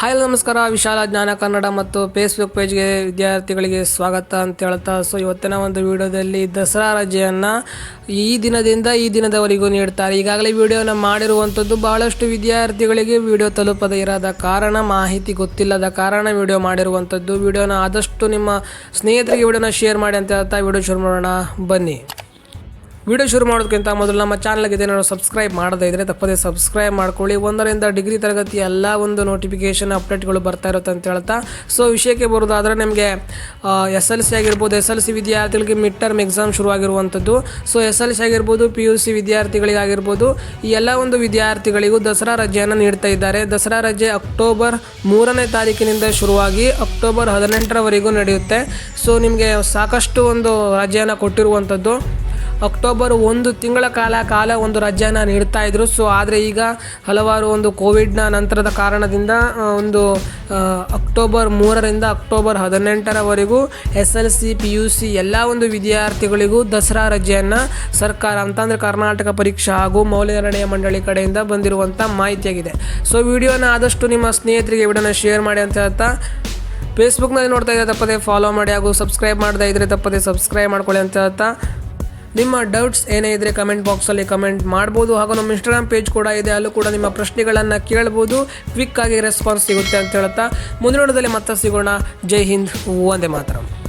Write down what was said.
Hi ನಮಸ್ಕಾರ. ವಿಶಾಲ ಜ್ಞಾನ ಕನ್ನಡ ಮತ್ತು ಫೇಸ್ಬುಕ್ ಪೇಜ್ಗೆ ವಿದ್ಯಾರ್ಥಿಗಳಿಗೆ ಸ್ವಾಗತ ಅಂತ ಹೇಳ್ತಾ ಸೊ ಇವತ್ತಿನ ಒಂದು ವಿಡಿಯೋದಲ್ಲಿ ದಸರಾ ರಜೆಯನ್ನು ಈ ದಿನದಿಂದ ಈ ದಿನದವರೆಗೂ ನೀಡ್ತಾರೆ. ಈಗಾಗಲೇ ವಿಡಿಯೋನ ಮಾಡಿರುವಂಥದ್ದು ಬಹಳಷ್ಟು ವಿದ್ಯಾರ್ಥಿಗಳಿಗೆ ವಿಡಿಯೋ ತಲುಪದೇ ಇರದ ಕಾರಣ ಮಾಹಿತಿ ಗೊತ್ತಿಲ್ಲದ ಕಾರಣ ವಿಡಿಯೋ ಮಾಡಿರುವಂಥದ್ದು ವಿಡಿಯೋನ ಆದಷ್ಟು ನಿಮ್ಮ ಸ್ನೇಹಿತರಿಗೆ ವಿಡಿಯೋನ ಶೇರ್ ಮಾಡಿ ಅಂತ ಹೇಳ್ತಾ, ವಿಡಿಯೋ ಶುರು ಮಾಡೋಣ. ಬನ್ನಿ. ವಿಡಿಯೋ ಶುರು ಮಾಡೋದಕ್ಕಿಂತ ಮೊದಲು ನಮ್ಮ ಚಾನಲ್ಗೆ ಇದೇನಾದ್ರು ಸಬ್ಸ್ಕ್ರೈಬ್ ಮಾಡದೇ ಇದ್ರೆ ತಪ್ಪದೇ ಸಬ್ಸ್ಕ್ರೈಬ್ ಮಾಡ್ಕೊಳ್ಳಿ. ಒಂದರಿಂದ ಡಿಗ್ರಿ ತರಗತಿ ಎಲ್ಲ ಒಂದು ನೋಟಿಫಿಕೇಷನ್ ಅಪ್ಡೇಟ್ಗಳು ಬರ್ತಾ ಇರುತ್ತೆ ಅಂತ ಹೇಳ್ತಾ. ಸೊ ವಿಷಯಕ್ಕೆ ಬರೋದಾದರೆ ನಿಮಗೆ ಎಸ್ ಎಲ್ ಸಿ ಆಗಿರ್ಬೋದು ಎಸ್ ಎಲ್ ಸಿ ವಿದ್ಯಾರ್ಥಿಗಳಿಗೆ ಮಿಡ್ ಟರ್ಮ್ ಎಕ್ಸಾಮ್ ಶುರುವಾಗಿರುವಂಥದ್ದು. ಸೊ ಎಸ್ ಎಲ್ ಸಿ ಆಗಿರ್ಬೋದು ಪಿ ಯು ಸಿ ವಿದ್ಯಾರ್ಥಿಗಳಿಗಾಗಿರ್ಬೋದು, ಈ ಎಲ್ಲ ಒಂದು ವಿದ್ಯಾರ್ಥಿಗಳಿಗೂ ದಸರಾ ರಜೆಯನ್ನು ನೀಡ್ತಾ ಇದ್ದಾರೆ. ದಸರಾ ರಜೆ ಅಕ್ಟೋಬರ್ ಮೂರನೇ ತಾರೀಕಿನಿಂದ ಶುರುವಾಗಿ ಅಕ್ಟೋಬರ್ ಹದಿನೆಂಟರವರೆಗೂ ನಡೆಯುತ್ತೆ. ಸೊ ನಿಮಗೆ ಸಾಕಷ್ಟು ಒಂದು ರಜೆಯನ್ನು ಕೊಟ್ಟಿರುವಂಥದ್ದು. ಅಕ್ಟೋಬರ್ ಒಂದು ತಿಂಗಳ ಕಾಲ ಕಾಲ ಒಂದು ರಜೆಯನ್ನು ನೀಡ್ತಾ ಇದ್ರು. ಸೊ ಆದರೆ ಈಗ ಹಲವಾರು ಒಂದು ಕೋವಿಡ್ನ ನಂತರದ ಕಾರಣದಿಂದ ಒಂದು ಅಕ್ಟೋಬರ್ ಮೂರರಿಂದ October ಹದಿನೆಂಟರವರೆಗೂ S L C, P U C ಎಲ್ಲ ಒಂದು ವಿದ್ಯಾರ್ಥಿಗಳಿಗೂ ದಸರಾ ರಜೆಯನ್ನು ಸರ್ಕಾರ ಅಂತಂದರೆ ಕರ್ನಾಟಕ ಪರೀಕ್ಷಾ ಹಾಗೂ ಮೌಲ್ಯನಿರ್ಣಯ ಮಂಡಳಿ ಕಡೆಯಿಂದ ಬಂದಿರುವಂಥ ಮಾಹಿತಿಯಾಗಿದೆ. ಸೊ ವಿಡಿಯೋನ ಆದಷ್ಟು ನಿಮ್ಮ ಸ್ನೇಹಿತರಿಗೆ ವಿಡಿಯೋನ ಶೇರ್ ಮಾಡಿ ಅಂತ ಹೇಳ್ತಾ ಫೇಸ್ಬುಕ್ನಲ್ಲಿ ನೋಡ್ತಾ ಇದ್ದರೆ ತಪ್ಪದೆ ಫಾಲೋ ಮಾಡಿ ಹಾಗೂ ಸಬ್ಸ್ಕ್ರೈಬ್ ಮಾಡ್ತಾ ಇದ್ದರೆ ತಪ್ಪದೆ ಸಬ್ಸ್ಕ್ರೈಬ್ ಮಾಡ್ಕೊಳ್ಳಿ ಅಂತ ಹೇಳ್ತಾ ನಿಮ್ಮ ಡೌಟ್ಸ್ ಏನೇ ಇದ್ದರೆ ಕಮೆಂಟ್ ಬಾಕ್ಸಲ್ಲಿ ಕಮೆಂಟ್ ಮಾಡ್ಬೋದು. ಹಾಗೂ ನಮ್ಮ ಇನ್ಸ್ಟಾಗ್ರಾಮ್ ಪೇಜ್ ಕೂಡ ಇದೆ. ಅಲ್ಲೂ ಕೂಡ ನಿಮ್ಮ ಪ್ರಶ್ನೆಗಳನ್ನು ಕೇಳ್ಬೋದು. ಆಗಿ ರೆಸ್ಪಾನ್ಸ್ ಸಿಗುತ್ತೆ ಅಂತ ಹೇಳ್ತಾ ಮುಂದಿನ ಮತ್ತೆ ಸಿಗೋಣ. ಜೈ ಹಿಂದ್. ಒಂದೇ ಮಾತರಂ.